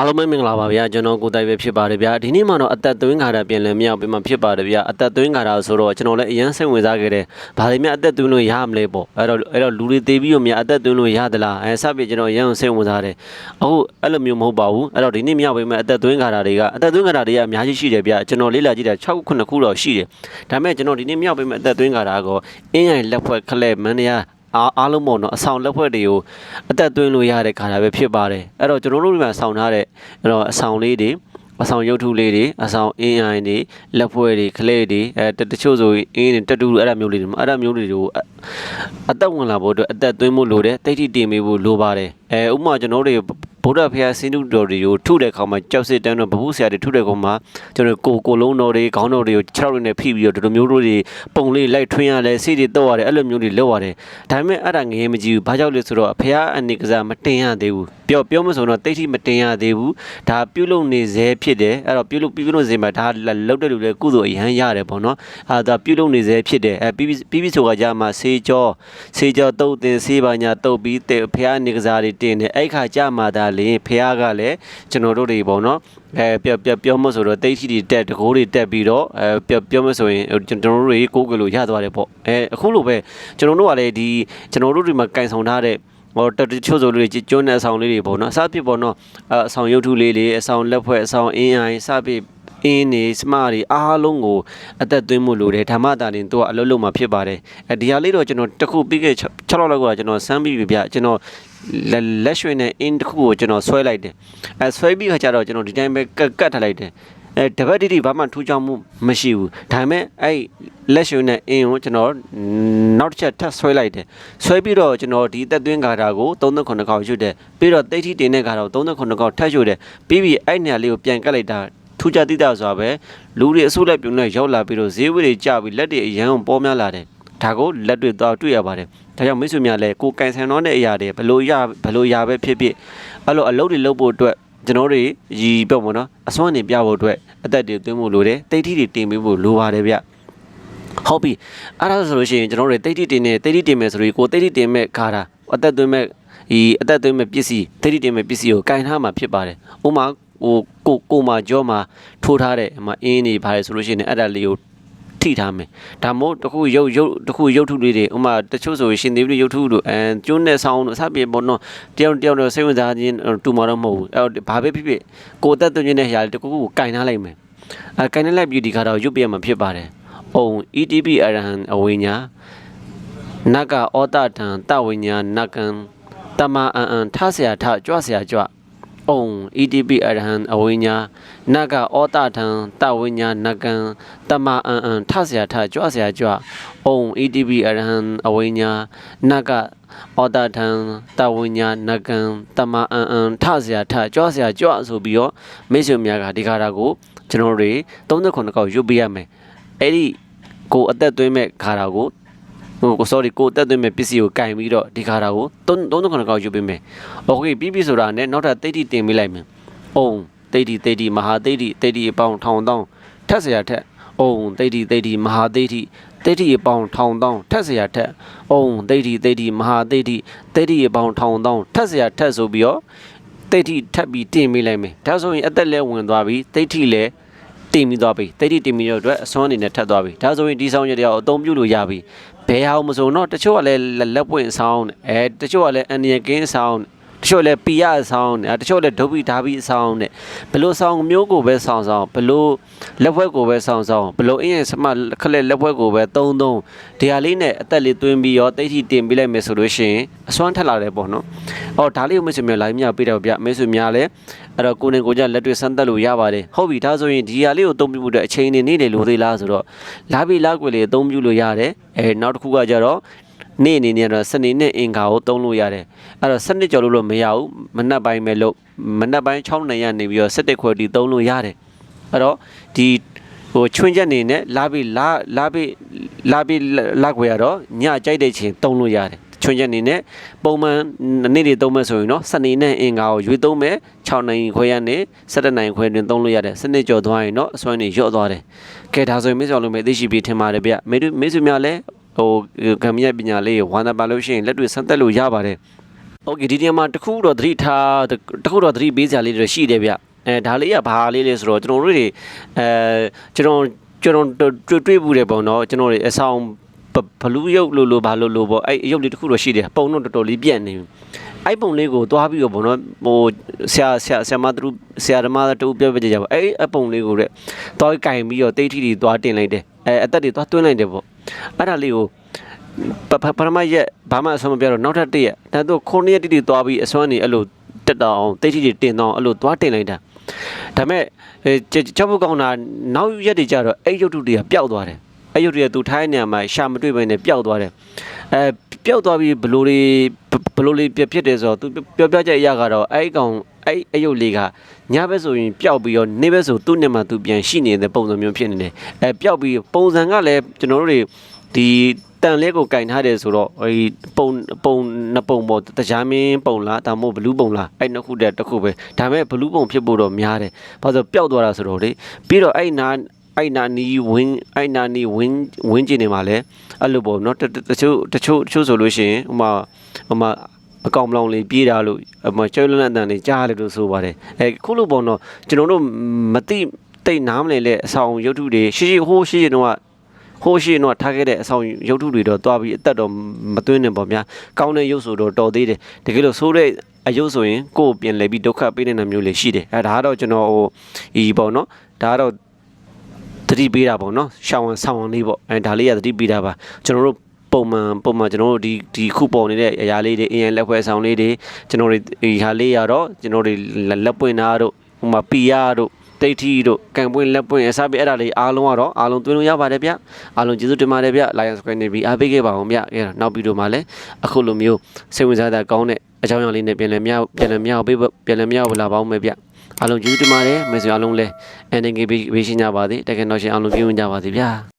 အားလုံးပဲမင်္ဂလာပါဗျာကျွန်တော်ကိုတိုင်ပဲဖြစ်ပါတယ်ဗျာဒီနေ့မှတော့အသက်သွင်းခါတာပြန်လည်မြောက်ပြီးမှဖြစ်ပါတယ်ဗျာအသက်သွင်းခါတာဆိုတော့ကျွန်တော်လည်းအရန်စိတ်ဝင်စားခဲ့တယ်ဘာတွေများအသက်သွင်းလို့ရမလဲပေါ့အဲ့တော့အဲ့တော့လူတွေသေးပြီးတော့များအသက်သွင်းလို့ရသလားအဲစပ်ပြီးကျွန်တော်အရန်စိတ်ဝင်စားတယ်အခုအဲ့လိုမျိုးမဟုတ်ပါဘူးအဲ့တော့ဒီနေ့မြောက်ပြီးမှအသက်သွင်းခါတာတွေကအသက်သွင်းခါတာတွေကအများကြီးရှိတယ်ဗျာကျွန်တော်လေးလာကြည့်တာ6ခု9ခုတော့ရှိတယ်ဒါပေမဲ့ကျွန်တော်ဒီနေ့မြောက်ပြီးမှအသက်သွင်းခါတာကအင်းရိုင်လက်ဖွဲ့ခလဲမန်းရ အားအားလုံးပေါ့နော်အဆောင်လက်ဖွဲ့တွေကိုအသက်သွင်းလို့ရတဲ့ခါတာပဲဖြစ်ပါတယ်အဲ့တော့ကျွန်တော်တို့ဒီမှာဆောင်ထားတဲ့အဲ့တော့အဆောင်လေးတွေအဆောင်ရုပ်ထုလေးတွေအဆောင်အင်းအိုင်တွေလက်ဖွဲ့တွေခလဲတွေအဲတတချို့ဆိုရင်အင်းတွေတက်တူအဲ့ဒါမျိုးလေးတွေအဲ့ဒါမျိုးလေးတွေကိုအအသက်ဝင်လာဖို့အတွက်အသက်သွင်းဖို့လိုတယ်တိတ်တိတင်ပေးဖို့လိုပါတယ်အဲဥပမာကျွန်တော်တို့ ဗုဒ္ဓဖျားစင်းတုတော်တွေကိုထုတဲ့ခါမှာကြောက်စစ်တန်းတော့ဗဟုဆရာတွေထုတဲ့ခါမှာကျွန်တော်ကိုကိုလုံးတော်တွေခေါင်းတော်တွေကို6ရောက်နဲ့ဖိပြီးတော့ဒီလိုမျိုးတို့တွေပုံလေးလိုက်ထွင်းရတယ်စိတ်တွေတော့ရတယ်အဲ့လိုမျိုးတွေလောက်ရတယ်ဒါပေမဲ့အဲ့ဒါငရေမကြည့်ဘူးဘာကြောင့်လဲဆိုတော့ဖျားအနေကစားမတင်ရသေးဘူးပြောပြောမဆိုတော့တိတ်တိမတင်ရသေးဘူးဒါပြုတ်လုံနေစေဖြစ်တယ်အဲ့တော့ပြုတ်လုံပြုတ်လုံစေမှာဒါလောက်တဲ့လူတွေကုသိုလ်အရန်ရတယ်ပေါ့နော်အဲ့ဒါပြုတ်လုံနေစေဖြစ်တယ်အဲပြီးပြီးပြီးဆိုကြကြမှာဆေးကြောဆေးကြောတုတ်တင်ဆေးပါညာတုတ်ပြီးဖျားအနေကစားတွေတင်တယ်အဲ့ခါကြမှာဒါလေဖះကလည်းကျွန်တော်တို့တွေပေါ့နော်အဲပြောပြောပြောမဆိုတော့တိတ်ထီတွေတက်တကိုးတွေတက်ပြီးတော့အဲပြောပြောမဆိုရင်ကျွန်တော်တို့တွေကိုးကလို့ရသွားတယ်ပေါ့အဲအခုလိုပဲကျွန်တော်တို့ကလည်းဒီကျွန်တော်တို့တွေမှာကင်ဆောင်ထားတဲ့ဟောတချို့ဆိုလို့ကျွန်းတဲ့အဆောင်လေးတွေပေါ့နော်အစားဖြစ်ပေါ့နော်အဆောင်ရုပ်ထုလေးတွေအဆောင်လက်ဖွဲ့အဆောင်အင်းအိုင်စဖြစ် အင်းနေစမတွေအားလုံးကိုအသက်သွင်းမှုလိုတယ်ဓမ္မတာရင်သူကအလုပ်လုပ်မှာဖြစ်ပါတယ်အဲဒီဟာလေးတော့ကျွန်တော်တခုပြီးခဲ့6လောက်လောက်ကကျွန်တော်စမ်းပြီးပြီဗျကျွန်တော်လက်ရွှေနဲ့အင်းတစ်ခုကိုကျွန်တော်ဆွဲလိုက်တယ်အဲဆွဲပြီးခါကျတော့ကျွန်တော်ဒီတိုင်းပဲကတ်ကတ်ထားလိုက်တယ်အဲတပတ်တိတိဘာမှထူးခြားမှုမရှိဘူးဒါပေမဲ့အဲ့လက်ရွှေနဲ့အင်းကိုကျွန်တော်နောက်တစ်ချက်ထပ်ဆွဲလိုက်တယ်ဆွဲပြီးတော့ကျွန်တော်ဒီသက်သွင်းဂါတာကို39ခေါက်ရွတ်တယ်ပြီးတော့တိတ်ထိတင်တဲ့ဂါတာကို39ခေါက်ထပ်ရွတ်တယ်ပြီးပြီးအဲ့နေရာလေးကိုပြန်ကတ်လိုက်တာ ထူးခြားတိတာဆိုတာပဲလူတွေအစုလိုက်ပြုံနဲ့ရောက်လာပြီးတော့ဈေးဝယ်တွေကြပြီးလက်တွေအရန်ပေါ်များလာတယ်ဒါကိုလက်တွေတော့တွေ့ရပါတယ်ဒါကြောင့်မိတ်ဆွေများလည်းကိုကန်ဆန်တော့တဲ့အရာတွေဘလို့ရဘလို့ရပဲဖြစ်ဖြစ်အဲ့လိုအလုပ်တွေလုပ်ဖို့အတွက်ကျွန်တော်တွေရည်ပြောပေါ့နော်အစွမ်းနေပြဖို့အတွက်အသက်တွေသွင်းဖို့လိုတယ်တိတ်ထိတွေတင်ပေးဖို့လိုပါတယ်ဗျဟုတ်ပြီအဲ့ဒါဆိုလို့ရှိရင်ကျွန်တော်တို့တိတ်ထိတင်နေတိတ်ထိတင်မယ်ဆိုပြီးကိုတိတ်ထိတင်မဲ့ခါတာအသက်သွင်းမဲ့ဒီအသက်သွင်းမဲ့ပစ္စည်းတိတ်ထိတင်မဲ့ပစ္စည်းကိုကင်ထားမှာဖြစ်ပါတယ်ဥမာ ဟိုကိုကိုမှာကြောမှာထိုးထားတဲ့ဟိုအင်းနေပါတယ်ဆိုလို့ရှိရင်အဲ့ဒါလေးကိုထိထားမယ်ဒါမို့တခုရုပ်ရုပ်တခုရုပ်ထုလေးတွေဥမာတချို့ဆိုရှင်သေးပြီးရုပ်ထုတို့အဲကျွန်းနဲ့ဆောင်းတို့အစပြေပေါ့နော်တယောက်တယောက်တော့စိတ်ဝင်စားခြင်းတူမှာတော့မဟုတ်ဘူးအဲဘာပဲဖြစ်ဖြစ်ကိုယ်သက်သွင်းတဲ့ဟာတခုခုကိုကင်ထားလိုက်မယ်အဲကင်ထားလိုက်ပြီးဒီခါတော့ရုပ်ပြမှာဖြစ်ပါတယ်အုံ ETP အရဟံအဝိညာနဂဩတထံတဝိညာနကံတမအံအံထဆရာထကြွဆရာကြွ အုံ ETP အရဟံအဝိညာနဂဩတထံတဝိညာနကံတမအံအံထဆရာထကြွဆရာကြွအုံ ETP အရဟံအဝိညာနဂဩတထံတဝိညာနကံတမအံအံထဆရာထကြွဆရာကြွဆိုပြီးတော့မိတ်ဆွေများကဒီခါတာကိုကျွန်တော်တွေ39ကောက်ရွတ်ပြရမယ်အဲ့ဒီကိုအသက်သွင်းမဲ့ခါတာကို ဟိုကို sorry ကိုတက်သွင်းမဲ့ပစ္စည်းကိုကင်ပြီးတော့ဒီခါတာကို3 3 9ကောက်ယူပေးမယ်။ Okay ပြီးပြီဆိုတာနဲ့နောက်ထပ်တိတ်တိတင်ပေးလိုက်မယ်။အုံတိတ်တိတိတ်တိမဟာတိတ်တိတိတ်တိအပေါင်းထောင်တောင်းထက်စရာထက်အုံတိတ်တိတိတ်တိမဟာတိတ်တိတိတ်တိအပေါင်းထောင်တောင်းထက်စရာထက်အုံတိတ်တိတိတ်တိမဟာတိတ်တိတိတ်တိအပေါင်းထောင်တောင်းထက်စရာထက်ဆိုပြီးတော့တိတ်တိထပ်ပြီးတင်ပေးလိုက်မယ်။ဒါဆိုရင်အသက်လည်းဝင်သွားပြီတိတ်တိလည်း တင်ပြီးသွားပြီတိတ်တိတင်ပြီးတော့အတွက်အစွမ်းအနေနဲ့ထပ်သွားပြီဒါဆိုရင်ဒီဆောင်ရတဲ့အသုံးပြုလို့ရပြီဘယ်ဟာမဆိုတော့တချို့ကလည်းလက်ပွင့်ဆောင်းအဲတချို့ကလည်းအန်ရကင်းဆောင်း တချို့လည်းပီရဆောင်းတယ်တချို့လည်းဒုပိဓာဘိဆောင်းတယ်ဘလို့ဆောင်းမျိုးကိုပဲဆောင်းဆောင်းဘလို့လက်ဘွက်ကိုပဲဆောင်းဆောင်းဘလို့အင်းရဲ့စမခလက်လက်ဘွက်ကိုပဲသုံးသုံးဒီဟာလေးနဲ့အသက်လေးသွင်းပြီးရောတိတ်ထိတင်ပေးလိုက်မယ်ဆိုလို့ရှိရင်အစွမ်းထက်လာတယ်ပေါ့နော်အော်ဒါလေးကိုမိတ်ဆွေများ live မြပေးတော့ဗျမိတ်ဆွေများလည်းအဲ့တော့ကိုနေကိုကြလက်တွေ့စမ်းသက်လို့ရပါတယ်ဟုတ်ပြီဒါဆိုရင်ဒီဟာလေးကိုအသုံးပြုဖို့အတွက်အချိန်နေနေလေလို့သေးလားဆိုတော့လာပြီလာကွယ်လေးအသုံးပြုလို့ရတယ်အဲနောက်တစ်ခုကကြတော့ နေ့အနေနဲ့တော့စနေနဲ့အင်္ဂါကိုသုံးလို့ရတယ်အဲ့တော့စနစ်ကျော်လို့လို့မရဘူးမနက်ပိုင်းပဲလို့မနက်ပိုင်း6နာရီနေပြီးတော့7ခွဲတီသုံးလို့ရတယ်အဲ့တော့ဒီဟိုချွင်းချက်နေနဲ့လာပြီးလာလာပြီးလာပြီးလာခွေရတော့ညကြိုက်တဲ့ချိန်သုံးလို့ရတယ်ချွင်းချက်နေနဲ့ပုံမှန်နေ့တွေသုံးမဲ့ဆိုရင်တော့စနေနဲ့အင်္ဂါကိုရွေးသုံးမဲ့6နိုင်ခွဲရနေ7နိုင်ခွဲတွင်သုံးလို့ရတယ်စနစ်ကျော်သွားရင်တော့အစွမ်းနေရော့သွားတယ်ကဲဒါဆိုရင်မင်းဆောင်လို့မဲ့သိရှိပြီးထင်ပါတယ်ဗျမေမေစုများလည်း ဟိုကံမြတ်ပညာလေးဝါနာပါလို့ရှိရင်လက်တွေ့ဆန်းသက်လို့ရပါတယ် โอเคဒီနေရာမှာတစ်ခုတော့သတိထားတစ်ခုတော့သတိပေးစရာလေးတွေရှိတယ်ဗျအဲဒါလေးကဘာလေးလဲဆိုတော့ကျွန်တော်တို့တွေအဲကျွန်တော်ကျွန်တော်တွေ့တွေ့ဘူးတယ်ပေါ့နော်ကျွန်တော်တွေအဆောင်ဘလူးရုပ်လို့လို့ဘာလို့လို့ပေါ့အဲ့ရုပ်လေးတစ်ခုတော့ရှိတယ်ပုံတော့တော်တော်လေးပြက်နေပြီအဲ့ပုံလေးကိုသွားပြီးတော့ပေါ့နော်ဟိုဆရာဆရာဆရာမသူဆရာဓမ္မတူပြပြကြပါအဲ့အပုံလေးကိုတဲ့သွားကင်ပြီးတော့တိတ်ထီတွေသွားတင်လိုက်တယ်အဲအသက်တွေသွားတွင်းလိုက်တယ်ပေါ့ အဲ့ဒါလေးကိုပပပရမရက်ဘာမှအဆုံးမပြတော့နောက်ထပ်တစ်ရက်ဒါတော့ခုနှစ်ရက်တိတိသွားပြီးအစွမ်းနေအဲ့လိုတက်တောင်တိတ်တိတိတင်တော့အဲ့လိုသွားတင်လိုက်တာဒါမဲ့အဲချက်ဖို့ကောင်းတာနောက်ရက်တွေကျတော့အဲ့ရုပ်ထုတွေကပျောက်သွားတယ်အဲ့ရုပ်တွေကသူထိုင်းနေမှာရှာမတွေ့ဘဲနဲ့ပျောက်သွားတယ်အဲပျောက်သွားပြီးဘလို့တွေဘလို့တွေပြဖြစ်တယ်ဆိုတော့သူပြောပြချက်အရာကတော့အဲ့ကောင် အဲ့အယုတ်လေးကညဘက်ဆိုရင်ပျောက်ပြီးတော့နေ့ဘက်ဆိုသူ့နဲ့မှသူပြန်ရှိနေတဲ့ပုံစံမျိုးဖြစ်နေတယ်အဲပျောက်ပြီးပုံစံကလည်းကျွန်တော်တို့တွေဒီတန်လေးကိုကင်ထားတယ်ဆိုတော့ဟိပုံပုံနှစ်ပုံပေါ့တရားမင်းပုံလားဒါမှမဟုတ်ဘလူးပုံလားအဲ့နှစ်ခုတည်းတစ်ခုပဲဒါပေမဲ့ဘလူးပုံဖြစ်ဖို့တော့များတယ်ဘာလို့ပျောက်သွားတာဆိုတော့လေပြီးတော့အဲ့နာအဲ့နာနီဝင်းအဲ့နာနီဝင်းဝင်းကျင်နေမှာလဲအဲ့လိုပေါ့နော်တချို့တချို့တချို့ဆိုလို့ရှိရင်ဟိုမှာဟိုမှာ အကောင်မလောင်လေးပြေးတာလို့အမကျွဲလန်းလန်းအတန်လေးကြားရတယ်လို့ဆိုပါတယ်အဲခုလိုပေါ့နော်ကျွန်တော်တို့မသိတိတ်နားမလည်လဲအဆောင်ရုပ်ထုတွေရှိရှိဟိုးရှိရှိတော့ဟိုးရှိတော့ထားခဲ့တဲ့အဆောင်ရုပ်ထုတွေတော့တွားပြီးအသက်တော့မသွင်းနေပေါ့ဗျာကောင်းတဲ့ရုပ်ဆိုတော့တော်သေးတယ်တကယ်လို့ဆိုးတဲ့အရုပ်ဆိုရင်ကိုယ်ပြင်လဲပြီးဒုက္ခပေးနေတာမျိုးလေးရှိတယ်အဲဒါကတော့ကျွန်တော်ဟိုဤပေါ့နော်ဒါကတော့သတိပေးတာပေါ့နော်ရှောင်းအောင်ဆောင်းအောင်လေးပေါ့အဲဒါလေးကသတိပေးတာပါကျွန်တော်တို့ ပုံမှန်ပုံမှန်ကျွန်တော်တို့ဒီဒီခုပေါ်နေတဲ့အရာလေးတွေအရင်လက်ဖွဲဆောင်လေးတွေကျွန်တော်တို့ဒီဟာလေးရတော့ကျွန်တော်တို့လက်ပွင့်သားတို့ဟိုမှာပီယာတို့တိတ်ထီတို့ကန်ပွင့်လက်ပွင့်အစားပြအဲ့ဒါလေးအားလုံးကတော့အားလုံးသွင်းလို့ရပါတယ်ဗျအားလုံးကျေးဇူးတင်ပါတယ်ဗျ Lion Square နေပြီးအားပေးခဲ့ပါအောင်ဗျအဲ့ဒါနောက်ဗီဒီယိုမှာလည်းအခုလိုမျိုးစိတ်ဝင်စားတာကောင်းတဲ့အကြောင်းအရာလေးနဲ့ပြန်လည်မြောက်ပြန်လည်မြောက်ပေးပြန်လည်မြောက်လာပါအောင်မယ်ဗျအားလုံးကျေးဇူးတင်ပါတယ်မေဆွေအားလုံးလည်း NNG ဘေးရှိကြပါသည်တကယ်တော့ရှင်အားလုံးပြုံးကြပါစေဗျာ